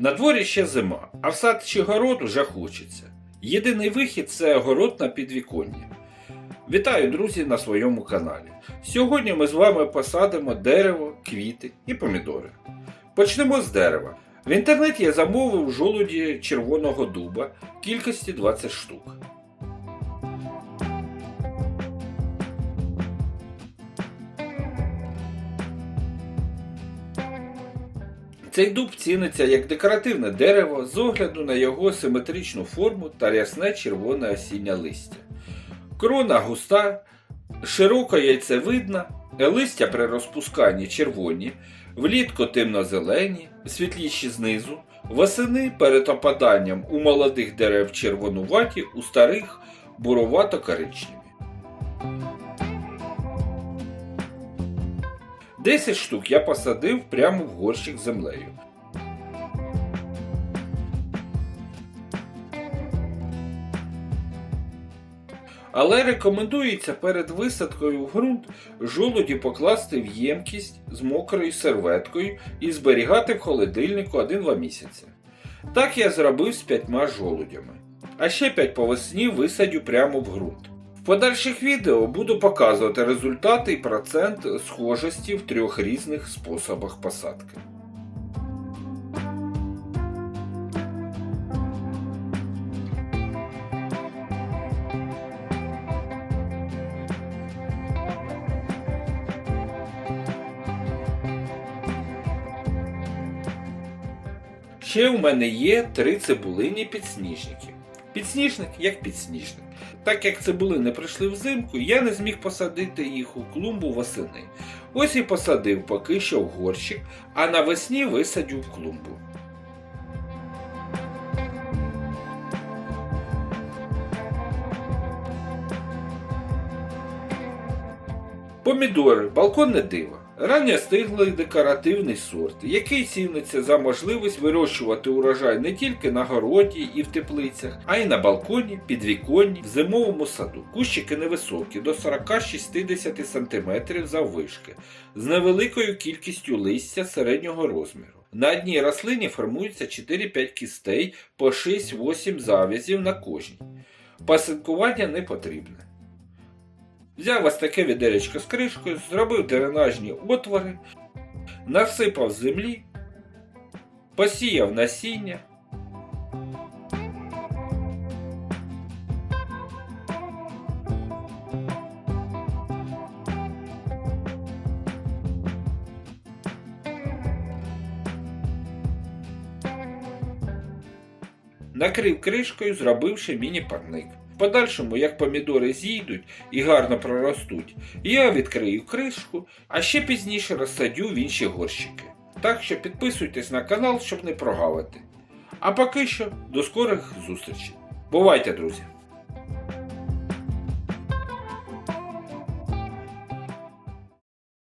На дворі ще зима, а в сад чи город уже хочеться. Єдиний вихід це город на підвіконні. Вітаю, друзі, на своєму каналі. Сьогодні ми з вами посадимо дерево, квіти і помідори. Почнемо з дерева. В інтернеті я замовив жолуді червоного дуба кількості 20 штук. Цей дуб ціниться як декоративне дерево з огляду на його симетричну форму та рясне червоне осіннє листя. Крона густа, широко яйцевидна, листя при розпусканні червоні, влітку темно-зелені, світліші знизу, восени перед опаданням у молодих дерев червонуваті, у старих буровато-коричневі. 10 штук я посадив прямо в горщик землею. Але рекомендується перед висадкою в ґрунт жолуді покласти в ємкість з мокрою серветкою і зберігати в холодильнику 1-2 місяці. Так я зробив з п'ятьма жолудями. А ще 5 по весні висадю прямо в ґрунт. В подальших відео буду показувати результати і процент схожості в трьох різних способах посадки. Ще у мене є три цибулині підсніжники. Підсніжник як підсніжник. Так як цибулини прийшли взимку, я не зміг посадити їх у клумбу восени. Ось і посадив поки що в горщик, а навесні висадю в клумбу. Помідори, балконне диво. Ранньостиглий декоративний сорт, який ціниться за можливість вирощувати урожай не тільки на городі і в теплицях, а й на балконі, підвіконні, в зимовому саду. Кущики невисокі, до 40-60 см заввишки, з невеликою кількістю листя середнього розміру. На одній рослині формується 4-5 кістей по 6-8 зав'язів на кожній. Пасинкування не потрібне. Взяв ось таке відеречко з кришкою, зробив дренажні отвори, насипав землі, посіяв насіння. Накрив кришкою, зробивши міні-парник. Подальшому, як помідори зійдуть і гарно проростуть, я відкрию кришку, а ще пізніше розсадю в інші горщики. Так що підписуйтесь на канал, щоб не прогавити. А поки що до скорих зустрічей. Бувайте, друзі!